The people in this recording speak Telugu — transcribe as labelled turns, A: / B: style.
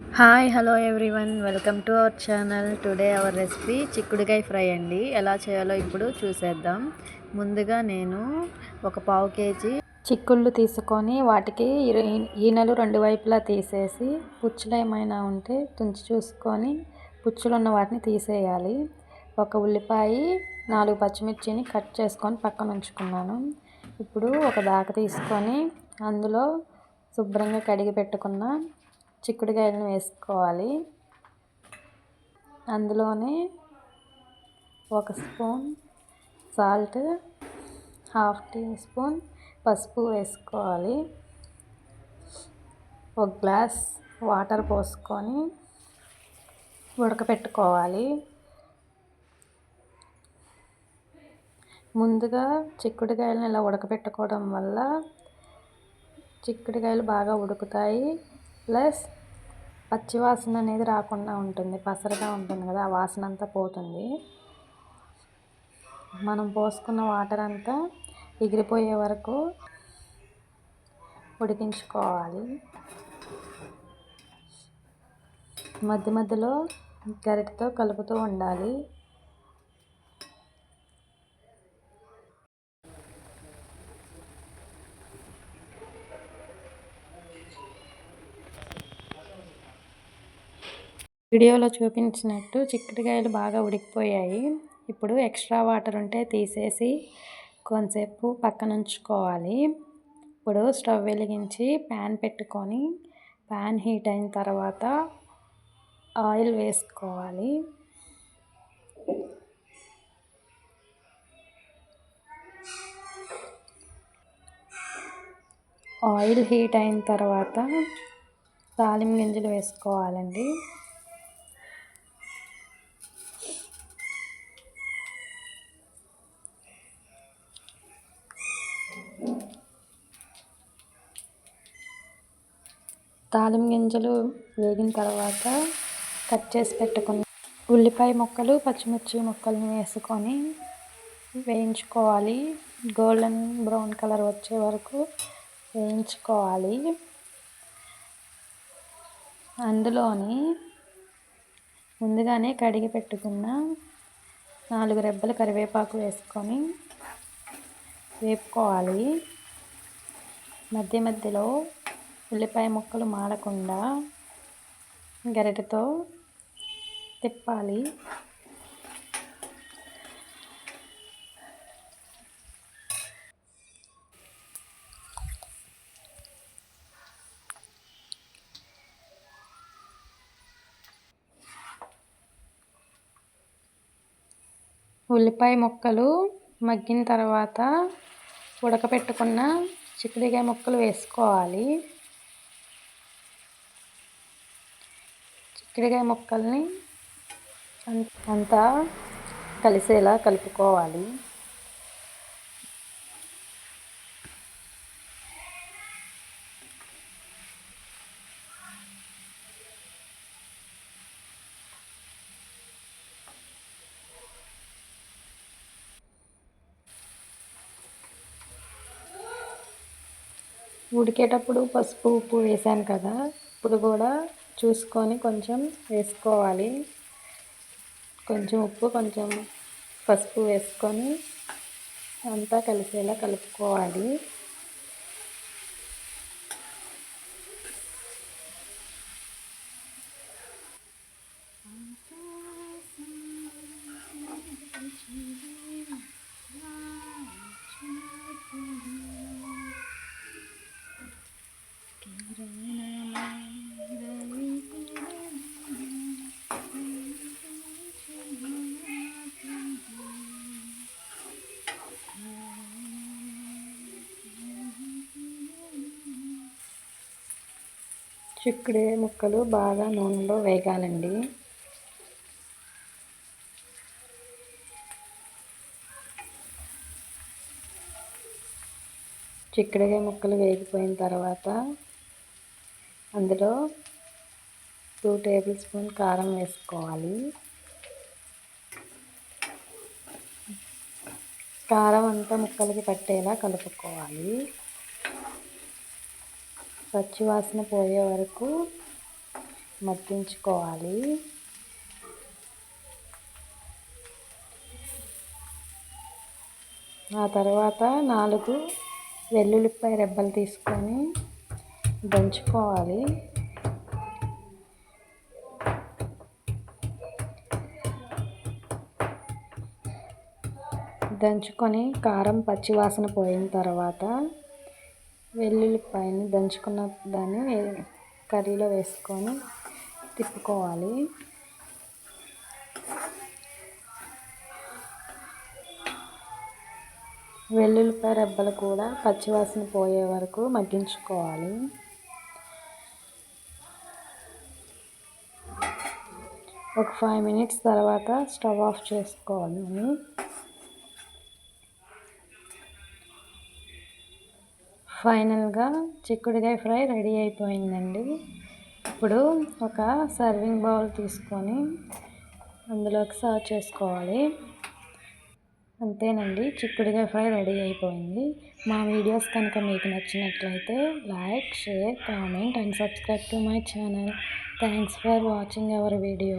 A: Hi hello everyone. Welcome to our channel. Today our recipe చిక్కుడుకాయ ఫ్రై అండి. ఎలా చేయాలో ఇప్పుడు చూసేద్దాం. ముందుగా నేను ఒక పావు కేజీ చిక్కుళ్ళు తీసుకొని వాటికి ఈనెలు రెండు వైపులా తీసేసి పుచ్చులు ఏమైనా ఉంటే తుంచి చూసుకొని పుచ్చులు ఉన్న వాటిని తీసేయాలి. ఒక ఉల్లిపాయ నాలుగు పచ్చిమిర్చిని కట్ చేసుకొని పక్కన ఉంచుకున్నాను. ఇప్పుడు ఒక దాక తీసుకొని అందులో శుభ్రంగా కడిగి పెట్టుకున్న చిక్కుడుకాయలను వేసుకోవాలి. అందులోనే ఒక spoon salt half teaspoon పసుపు వేసుకోవాలి. ఒక గ్లాస్ వాటర్ పోసుకొని ఉడకపెట్టుకోవాలి. ముందుగా చిక్కుడుకాయలను ఇలా ఉడకపెట్టుకోవడం వల్ల చిక్కుడుకాయలు బాగా ఉడుకుతాయి. ప్లస్ పచ్చివాసన అనేది రాకుండా ఉంటుంది పసరగా ఉంటుంది కదా ఆ వాసన అంతా పోతుంది. మనం పోసుకున్న వాటర్ అంతా ఎగిరిపోయే వరకు ఉడికించుకోవాలి. మధ్య మధ్యలో గరిటతో కలుపుతూ ఉండాలి. వీడియోలో చూపించినట్టు చిక్కుడుకాయలు బాగా ఉడికిపోయాయి. ఇప్పుడు ఎక్స్ట్రా వాటర్ ఉంటే తీసేసి కొంతసేపు పక్కన ఉంచుకోవాలి ఇప్పుడు స్టవ్ వెలిగించి ప్యాన్ పెట్టుకొని ప్యాన్ హీట్ అయిన తర్వాత ఆయిల్ వేసుకోవాలి. ఆయిల్ హీట్ అయిన తర్వాత తాలిం గింజలు వేసుకోవాలండి. తాలిం గింజలు వేగిన తర్వాత కట్ చేసి పెట్టుకున్న ఉల్లిపాయ ముక్కలు పచ్చిమిర్చి ముక్కల్ని వేసుకొని వేయించుకోవాలి. గోల్డెన్ బ్రౌన్ కలర్ వచ్చే వరకు వేయించుకోవాలి. అందులోని ముందుగానే కడిగి పెట్టుకున్న నాలుగు రెబ్బలు కరివేపాకు వేసుకొని వేపుకోవాలి. మధ్య మధ్యలో ఉల్లిపాయ ముక్కలు మాడకుండా గరిటెతో తిప్పాలి. ఉల్లిపాయ ముక్కలు మగ్గిన తర్వాత ఉడకపెట్టుకున్న చిక్కుడుకాయ ముక్కలు వేసుకోవాలి. చిక్కుడుకాయ ముక్కల్ని అంతా కలిసేలా కలుపుకోవాలి. ఉడికేటప్పుడు పసుపు ఉప్పు వేసాను కదా ఇప్పుడు కూడా చూసుకొని కొంచెం వేసుకోవాలి. కొంచెం ఉప్పు కొంచెం పసుపు వేసుకొని అంతా కలిసేలా కలుపుకోవాలి. చిక్కుడే ముక్కలు బాగా నూనెలో వేగాలండి. చిక్కుడుకాయ ముక్కలు వేగిపోయిన తర్వాత అందులో టూ టేబుల్ స్పూన్ కారం వేసుకోవాలి. కారం అంతా ముక్కలకి పట్టేలా కలుపుకోవాలి. పచ్చివాసన పోయే వరకు మగ్గించుకోవాలి. ఆ తర్వాత నాలుగు వెల్లుల్లిపాయ రెబ్బలు తీసుకొని దంచుకోవాలి. దంచుకొని కారం పచ్చివాసన పోయిన తర్వాత వెల్లుల్లిపాయని దంచుకున్న దాన్ని కర్రీలో వేసుకొని తిప్పుకోవాలి. వెల్లుల్లిపాయ రెబ్బలు కూడా పచ్చివాసన పోయే వరకు మగ్గించుకోవాలి. ఒక ఫైవ్ మినిట్స్ తర్వాత స్టవ్ ఆఫ్ చేసుకోవాలి. ఫైనల్గా చిక్కుడుకాయ ఫ్రై రెడీ అయిపోయిందండి. ఇప్పుడు ఒక సర్వింగ్ బౌల్ తీసుకొని అందులోకి సర్వ్ చేసుకోవాలి. అంతేనండి చిక్కుడుకాయ ఫ్రై రెడీ అయిపోయింది. మా వీడియోస్ కనుక మీకు నచ్చినట్లయితే like share comment and subscribe to my channel. Thanks for watching our video.